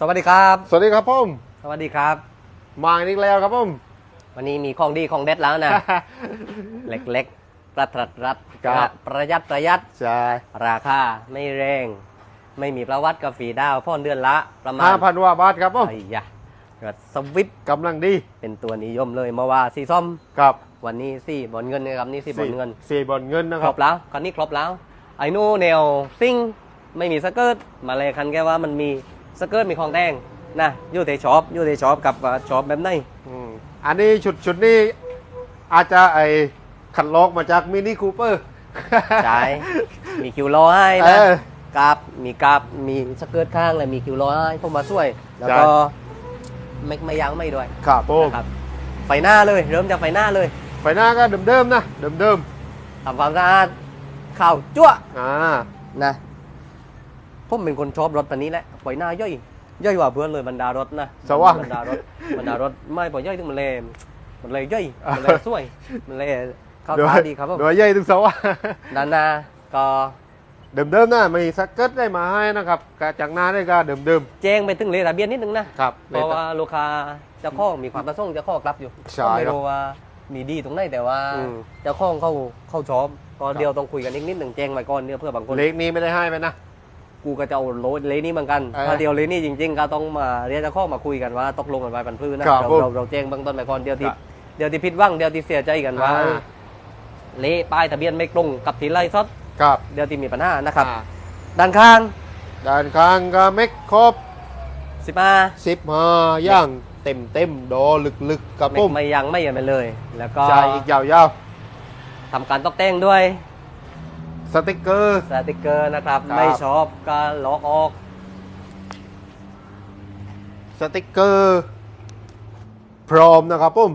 สวัสดีครับ สวัสดีครับผมสวัสดีครับ มาอีกแล้วครับผมวันนี้มีของดีของเด็ดแล้วนะ เล็กๆประทัดรัดครับประหยัดประหยัดใช่ราคาไม่แรง ไม่มีประวัติกับฝีดาวพ่อนเดือนละประมาณห้าพันว่าบาทครับผมไอ้ยะรถสวิตกำลังดีเป็นตัวนิยมเลยเมื่อว่าสีส้มครับ วันนี้สีบอลเงินนะครับนี่สีบอลเงินสี่บอลเงินนะคครรับบแล้วคันนี้ครบแล้วไอ้นู่นแนวซิ่งไม่มีสเกิร์ตมาเลยคันแค่ว่ามันมี สเกิร์ตมีของแดงนะอยู่ในช็อปอยู่ในช็อปกับว่าช็อปแบบไหนอืมอันนี้ชุดชุดนี้อาจจะไอขัดลอกมาจากมินิคูเปอร์ใช่มีคิวรอให้เอนะอกราบมีกราบมีสเกิร์ตข้างเลยมีคิวรอให้เข้ามาช่วย แล้วใช่ก็ไม่ไม่ยั้งไม่ด้วยครับผมนะครับไฟหน้าเลยเริ่มจากไฟหน้าเลย ไฟหน้าก็เดิมๆนะเดิมทำความสะอาดข่าวจั่วๆอ่านะ ผมเป็นคนชอบรถคันนี้แหละไฟหน้าย่อย ย่อยกว่าเพื่อนเลยบรรดารถนะสว่างบรรดารถบรรดารถไม่พอย่อยถึงมันเลยมันเลยย่อยมันเลยสวยมันเลยเข้าตาดีครับผมโดยใหญ่ถึงสว่าด้านหน้าก็เดิมๆนะมีสเกิร์ตได้มาให้นะครับกระจังหน้าได้ก็เดิมแจ้งไปถึงเลทะเบียนนิดนึงนะๆครับเพราะว่าลูกค้าเจ้าของมีความประสงค์เจ้าของรับอยู่ใช่ก็ไม่ครับรู้ว่ามีดีตรงไหนแต่ว่าอืมเจ้าของเขาเขาชอบก็ครับเดียวต้องคุยกันนิดนิดหนึ่งแจ้งไว้ก่อนเนี่ยเพื่อบางคนเล็กนี้ไม่ได้ให้ไปนะ กูก็จะเอาโลเลนี่เหมือนกันเออถ้าเดียวเลนี่จริง ๆ ก็ต้องมาเรียกเจ้าของมาคุยกันว่าตกลงกันไว้ปันพื้นนะครับเราผมเราเราแจ้งเบื้องต้นไว้ก่อนเดียวที่ครับเดียวที่ผิดหวังเดียวที่เสียใจกันว่าอ่าเละป้ายทะเบียนไม่ตรงกับที่ไล่ซดครับเดียวที่มีปัญหานะครับอ่าด้านข้าง ด้านข้างก็เม็กครบสิบห้าสิบห้าย่างเต็มเต็มๆดอลึกๆกับไม่ผมไม่ยังไม่ยังไปเลย แล้วก็ใช่อีกยาวทำการตกแต่งด้วยๆ สติกเกอร์ สติกเกอร์นะครับ ครับ ไม่ชอบก็ล็อกออก สติกเกอร์พร้อมนะครับผม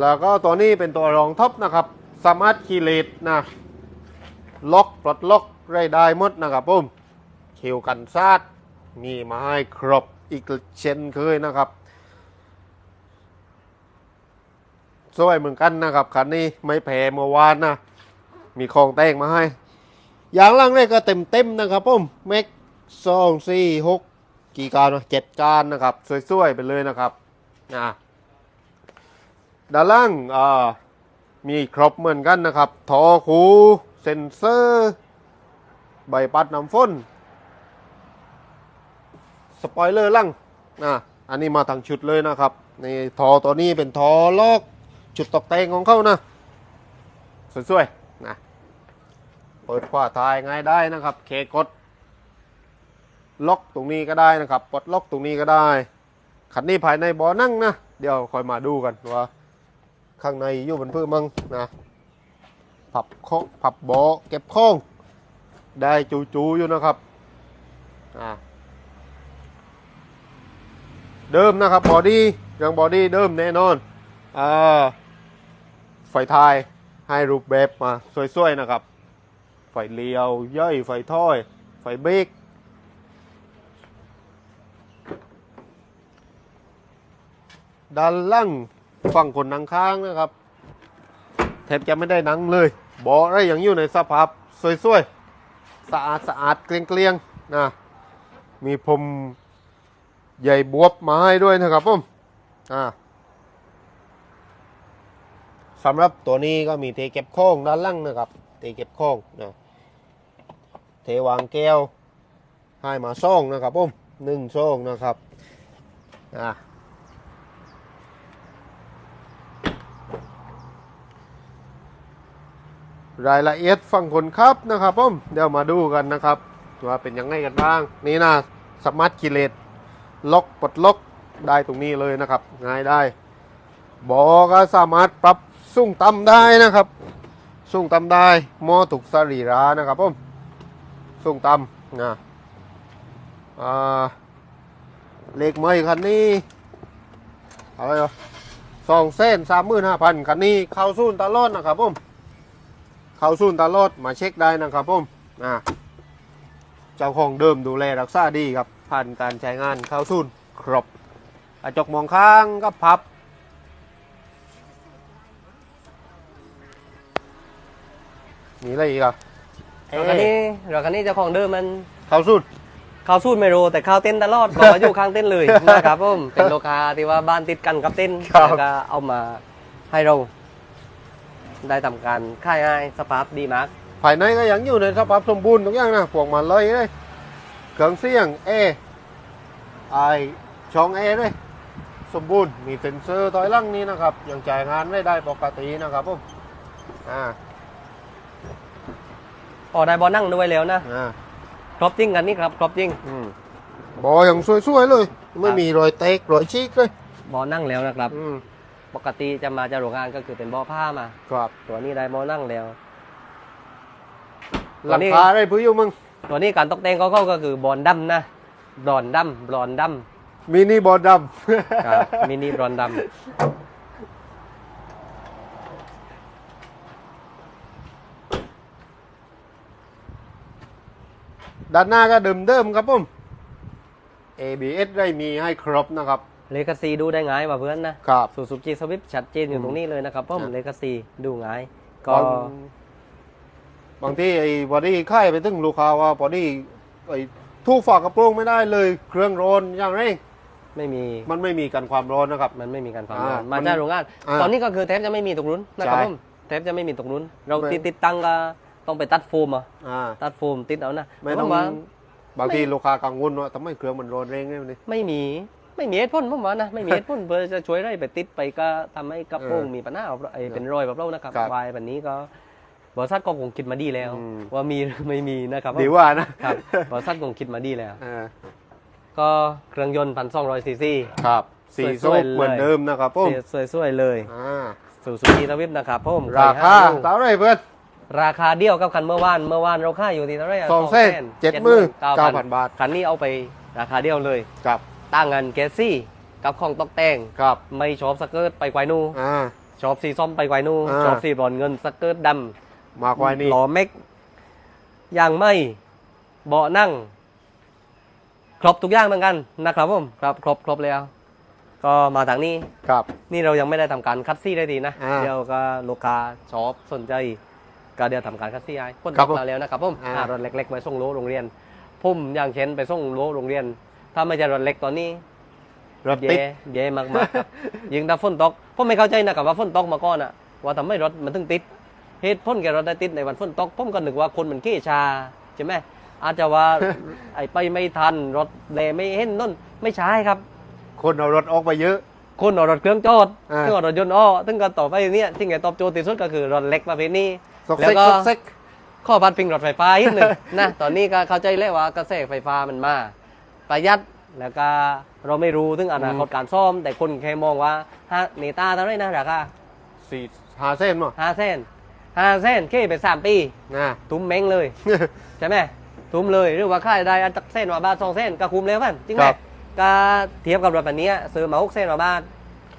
แล้วก็ตัวนี้เป็นตัวรองท็อปนะครับ สามารถคีเลตนะล็อกปลดล็อกได้ได้หมดนะครับผมคิวกันซาดมีมาให้ครบอีกเช่นเคยนะครับ สวยเหมือนกันนะครับคันนี้ไม่แพ้เมื่อวานนะ มีของแต่งมาให้ อย่างล่างนี่ก็เต็มเต็มนะครับผมเม็กสองสี่หกกี่การวะเจ็ดการนะครับสวยๆไปเลยนะครับนะด้านล่างอ่ามีครบเหมือนกันนะครับทอคูเซนเซอร์ ใบปัดน้ำฝนสปอยเลอร์ล่างนะอันนี้มาทางชุดเลยนะครับในี่ทอตัวนี้เป็นทอลอก จุดตกแต่งของเขานะสวยๆ เปิดขวาท้ายง่ายได้นะครับ เคกด ล็อกตรงนี้ก็ได้นะครับปลดล็อกตรงนี้ก็ได้คันนี้ภายในบ่อนั่งนะ เดี๋ยวคอยมาดูกันว่า ข้างในอยู่บนพื้นมั้งนะผับข้องผับบ่อเก็บข้อง ได้จูๆอยู่นะครับอ่าเดิมนะครับบอดี้ยังบอดี้เดิมแน่นอนอ่าไฟท้ายให้รูปแบบมาสวยๆนะครับ ไฟเลี้ยวย่อยไฟถ้อย ไฟเบรกด้านล่างฝั่งคนนั่งข้างนะครับแทบจะไม่ได้นั่งเลยเบาะอะไรยังอยู่ในสภาพสวยๆ สะอาดสะอาดเกลียงๆนะมีพรมใหญ่บวบมาให้ด้วยนะครับผมอ่าสำหรับตัวนี้ก็มีเทเก็บข้งด้านล่างนะครับ เทเก็บข้งนะ เทวางแก้วให้มาซ่องนะครับผมหนึ่งซ่องนะครับอะรายละเอียดฝั่งคนขับนะครับผมเดี๋ยวมาดูกันนะครับว่าเป็นยังไงกันบ้าง นี่นะสมาร์ทกิเลตล็อกปลดล็อกได้ตรงนี้เลยนะครับ ง่ายได้บอก็สามารถปรับสูงต่ำได้นะครับสูงต่ำได้หมอถูกสรีรานะครับผม สูงต่ำนะอ่าเลขไม่คันนี้อะไรอะสองเส้นสามหมื่นห้าพันคันนี้เข้าศูนตลอดนะครับผมเข้าศูนตลอดมาเช็คได้นะครับผมนะเจ้าของเดิมดูแลรักษาดีครับผ่านการใช้งานเข้าศูนครบกระจกมองข้างก็พับมีอะไรอีกอะ รถคันนี้รถคันนี้เจ้าของเดิมมันเข้าสุดข้าวสูตรไม่รู้แต่ข้าวเต้นตลอดบอกว่าอยู่ข้างเต้นเลยนะครับผมเป็นโลคาที่ว่าบ้านติดกันกับเต้นครับแล้วก็เอามาให้เรา ได้ทำการค่ายง่ายสภาพดีมากภายในก็ยังอยู่ในสภาพสมบูรณ์ทุกอย่างนะพวกมันเลยเลยเครื่องเสียงเอไอช่องเอเลยสมบูรณ์มีเซ็นเซอร์ถอยหลังนี้นะครับยังจ่ายงานไม่ได้ปกตินะครับผมอ่า พอได้บอลนั่งด้วยแล้วนะอ่าครบจริงกันนี่ครับครบจริงอืมบออย่างสวยๆเลย ไม่มีรอยเตกรอยชีกเลยบอลนั่งแล้วนะครับ อืมปกติจะมาจากโรงงานก็คือเป็นบอผ้ามา ครับตัวนี้ได้บอลนั่งแล้ว หลังคาได้พื้นอยู่มึง ตัวนี้การตกแต่งเขาก็คือบอลดำนะบอลดำบอลดมินิบอลดำ ครับมินิบอลดำ ด้านหน้าก็เดิมๆครับผม ABS ได้มีให้ครบนะครับำเลกาซีดูได้ง่ายกว่าเพื่อนนะครับสูซูกิสวิปชัดเจนอยู่อืมตรงนี้เลยนะครับผมครับเลกาซีดูง่ายก็บางบางที่ไอ้บอดี้ค่ายไปถึงลูกค้าว่าบอดี้ไอ้ทุกฝากระโปรงไม่ได้เลย เครื่องร้อนอย่างไรไม่มีมันไม่มีกันความร้อนนะครับ มันไม่มีการความอ่าร้อนมัมานจากโรงงานอ่าตอนนี้ก็คือเทปจะไม่มีตรงนู้นนะครับใช่ผมเทปจะไม่มีตรงนู้นเราไม่ติดติดตั้งก็ ต้องไปตัดโฟมอะอ่าตัดโฟมติดเอานะไม่ต้องผว่าบางทีลูกค้ากังวลว่าทำไมเครื่องมันร้อนแรงเนี่ยนี่ไม่มีไม่มีเหตุผลผมว่านะไม่มีเหตุผลเพื่อจะช่วยได้ไปติดไปก็ทำให้กระโปรงเออมีปัญหาเอาไอ้เป็นรอยแบบเรานะครับครับวายแบบนี้ก็บริษัทก็คงคิดมาดีแล้วอืมว่ามีหรือไม่มีนะครับดีว่านะครับบริษัทคงคิดมาดีแล้วอ่าก็เครื่องยนต์พันสองร้อยซีซีครับสีสส้วยมๆเหมือนเลยเดิมนะครับผมสวยๆเลยอ่าสูซูกิทวิปนะครับผมราคาไฟห้ลูกเท่าไหรเพื่อน ราคาเดียวกับคันเมื่อวานเมื่อวานเราค่ายอยู่ที่เท่าไหร่ะสองเส้น200,000เจ็ดหมื่น79,000เก้าพันบาท คันนี้เอาไปราคาเดียวเลยครับตั้งเงินแกสซี่กับของตกแต่งครับไม่ชอบสเกิร์ตไปไกวนูอ่าชอบสีส้มไปไกวนูอ่าชอบสีบรอนเงินสเกิร์ตดมาควายำนี่หล่อเม็กอย่างไม่เบาะนั่ง ครบทุกอย่างเหมือนกันนะครับผมครับครบครบแล้วก็มาทางนี้ครับ นี่เรายังไม่ได้ทำการคัดซี่ได้ทีนะอ่าเดี๋ยวก็ลูกค้าชอบสนใจ ก็เดี๋ยวทำการคัดซี่ให้คนครับบอกมาแล้วนะครับผมอ่า อ่ารถเล็กๆไปส่งโลโรงเรียนพุ่มอย่างเช่นไปส่งโลโรงเรียน ถ้าไม่ใช่รถเล็กตอนนี้ รถติด เย่เย่มากๆครับ ยิงถ้าฝนตกผมไม่เข้าใจนะครับว่าฝนตกมาก่อนอะว่าทำไมรถมันถึงติดเหตุผลแกรถได้ติดในวันฝนตกผมก็นึกว่าคนมันเก้ชาใช่ไหมอาจจะว่า ไอ้ไปไม่ทันรถแลไม่เห็นนั่นไม่ใช่ครับ คนเอารถออกไปเยอะ คนเอารถเครื่องจอดอ่าซึ่งเอารถยนต์อ้อซึ่งก็ต่อไปเนี่ยที่ไงตอบโจทย์ที่สุดก็คือรถเล็กประเภทนี้ ซอกแล้เซ็กวก็ ซอกเซ็ก ข้อพัดพิงรถไฟฟ้าอีกหนึ่ง นะตอนนี้ก็เข้าใจแล้วว่ากระแสไฟฟ้ามันมา ประหยัดแล้วก็เราไม่รู้ถึงอนาคตการซ่อม แต่คนแค่มองว่าฮะเนต้าเท่าไหรนะราคาสี่หาเส้นมั้งห้าเส้นห้าเส้นเคไปสามปี นะ ตุ้มเม้งเลย ใช่ไหมตุ้มเลยหรือว่าค่ายได้อันตักเส้นว่าบาทสองเส้นก็คุ้มแล้วกันจริงไหมครับ ก็เทียบกับรถแบบนี้ซื้อมาหกเส้นว่าบาท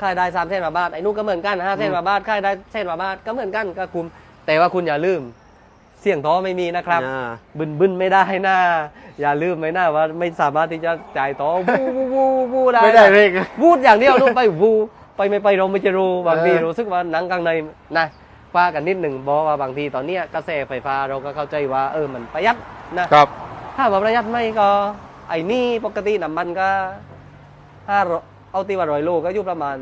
ค่ายได้สามเส้นว่าบาทไอ้นู่นก็เหมือนกันห้าเส้นว่าบาทค่ายได้เส้นว่าบาทก็เหมือนกันก็คุ้ม แต่ว่าคุณอย่าลืม เสี่ยงท้อไม่มีนะครับ อ่า บึนบึนไม่ได้นะอย่าลืมไม่น่าว่าไม่สามารถที่จะจ่ายต่อวูวูวูวูได้ไม่ได้นะเร่ง วูดอย่างเดียวนู่นไปวูไปไม่ไปเราไม่จะรู้บางทีเออ รู้สึกว่าหนังกลางในนะว่ากันนิดหนึ่งบอกว่าบางทีตอนเนี้ยกระแสไฟฟ้าเราก็เข้าใจว่าเออมันประหยัดนะ ครับ ถ้าว่าประหยัดไม่ก็ไอ้นี่ปกติน้ำมันก็ห้าเอาตีว่าร้อยโลก็อยู่ประมาณ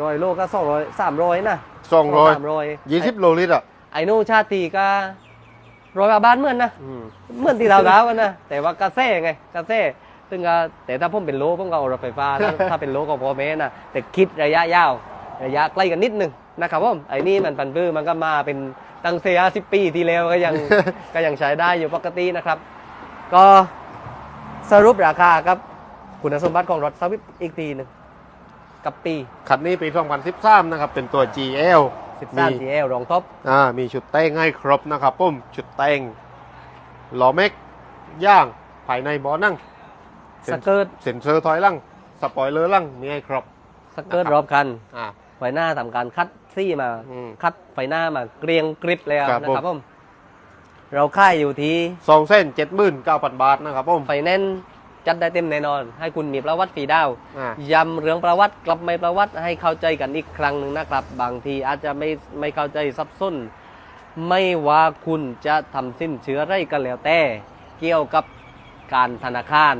ร้อยโลก็สองร้อยสามร้อยนะสองร้อยสามร้อยยี่สิบโลลิตรอะไอ้นู่นชาติก็ร้อยกว่าบาทเหมือนนะอืมเหมือนที่เราดาวกันนะแต่ว่ากระแสไงกระแสซึ่งก็แต่ถ้าผมเป็นโลผมก็เอารถไฟฟ้าถ้าถ้าเป็นโลของพ่อแม่นะแต่คิดระยะยาวระยะใกล้กันนิดหนึงนะครับผมไอ้นี่มันปันปื้อมันก็มาเป็นตั้งเสียสิบปีที่แล้วก็ยังก็ยังใช้ได้อยู่ปกตินะครับ ก็สรุปราคาครับคุณสมบัติของรถสวิปอีกทีหนึ่ง กับปี คันนี้ปี 2013 นะครับ เป็นตัว GL มี13 GL รองท็อปอ่ามีชุดแต่งให้ครบนะครับปุ้มชุดแต่งล้อแม็กย่างภายในเบาะนั่งสเกิร์ตเซ็นเซอร์ถอยหลังสปอยเลอร์หลังมีให้ครบสเกิร์ตรอบคันอ่าไฟหน้าทำการคัดซี่มาอืมคัดไฟหน้ามาเกรียงกริบเลยอะครับนะครับผมเราค่ายอยู่ที่สองเส้นเจ็ดหมื่นเก้าพันบาทนะครับปุ้มไฟแนนซ์ จัดได้เต็มแน่นอน ให้คุณมีประวัติฟรีดาวอ่า ย้ำเรื่องประวัติกลับไม่ประวัติให้เข้าใจกันอีกครั้งหนึ่งนะครับ บางทีอาจจะไม่ไม่เข้าใจซับซ้อนไม่ว่าคุณจะทำสิ้นเชื้ออะไรก็แล้วแต่ เกี่ยวกับการธนาคาร